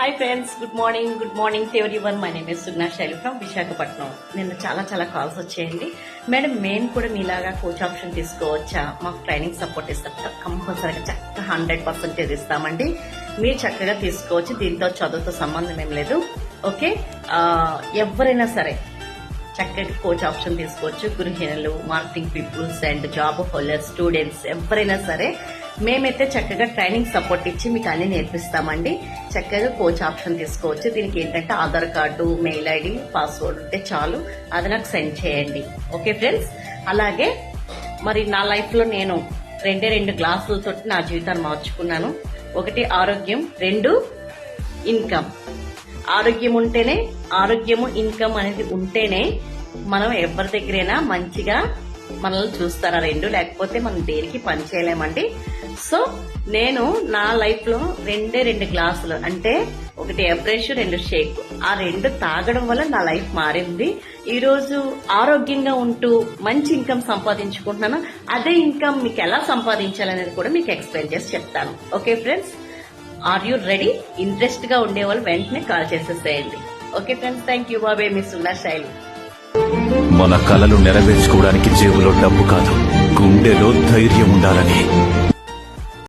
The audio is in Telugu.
Hi friends good morning good morning to everyone my name is Sugna Shaili from Visakhapatnam నిన్న చాలా చాలా కాల్స్ వచ్చాయండి. మేడం మేము కూడా మీలాగా కోచ్ ఆప్షన్ తీసుకోవచ్చా? మాకు ట్రైనింగ్ సపోర్ట్ ఇస్తారు కంపల్సరీగా చక్కగా హండ్రెడ్ పర్సెంటేజ్ ఇస్తామండి. మీరు చక్కగా తీసుకోవచ్చు. దీంతో చదువుతో సంబంధం ఏం లేదు. ఓకే ఎవరైనా సరే చక్కటి కోచ్ ఆప్షన్ తీసుకోవచ్చు. గృహిణులు marketing peoples and job holders students ఎవరైనా సరే మేమైతే చక్కగా ట్రైనింగ్ సపోర్ట్ ఇచ్చి మీకు అన్ని నేర్పిస్తామండి. చక్కగా కోచ్ ఆప్షన్ తీసుకోవచ్చు. దీనికి ఏంటంటే Aadhaar card mail ID password ఉంటే చాలు. అది నాకు సెండ్ చేయండి. Okay friends? అలాగే మరి నా లైఫ్లో నేను రెండే రెండు గ్లాసులతో నా జీవితాన్ని మార్చుకున్నాను. ఒకటి ఆరోగ్యం రెండు ఇన్కమ్. ఆరోగ్యం ఉంటేనే ఆరోగ్యము ఇన్కమ్ అనేది ఉంటేనే మనం ఎవరి దగ్గరైనా మంచిగా మనల్ని చూస్తారా రెండు? లేకపోతే మనం దేనికి పని చేయలేమండి? సో నేను నా లైఫ్లో రెండే రెండు గ్లాసులు అంటే ఒకటి ఎబ్రెష్ రెండు షేక్ ఆ రెండు తాగడం వల్ల నా లైఫ్ మారింది. ఈ రోజు ఆరోగ్యంగా ఉంటూ మంచి ఇన్కమ్ సంపాదించుకుంటున్నాను. అదే ఇన్కమ్ మీకు ఎలా సంపాదించాలనేది కూడా మీకు ఎక్స్ప్లెయిన్ చేసి చెప్తాను. Okay friends are you ready ఇంట్రెస్ట్గా ఉండేవాళ్ళు వెంటనే కాల్ చేసేసేయండి. ఓకే ఫ్రెండ్స్ థ్యాంక్ యూ బాబే మీ సున్నా శైలి. మన కలలు నెరవేర్చుకోవడానికి జేబులో డబ్బు కాదు గుండెలో ధైర్యం ఉండాలని.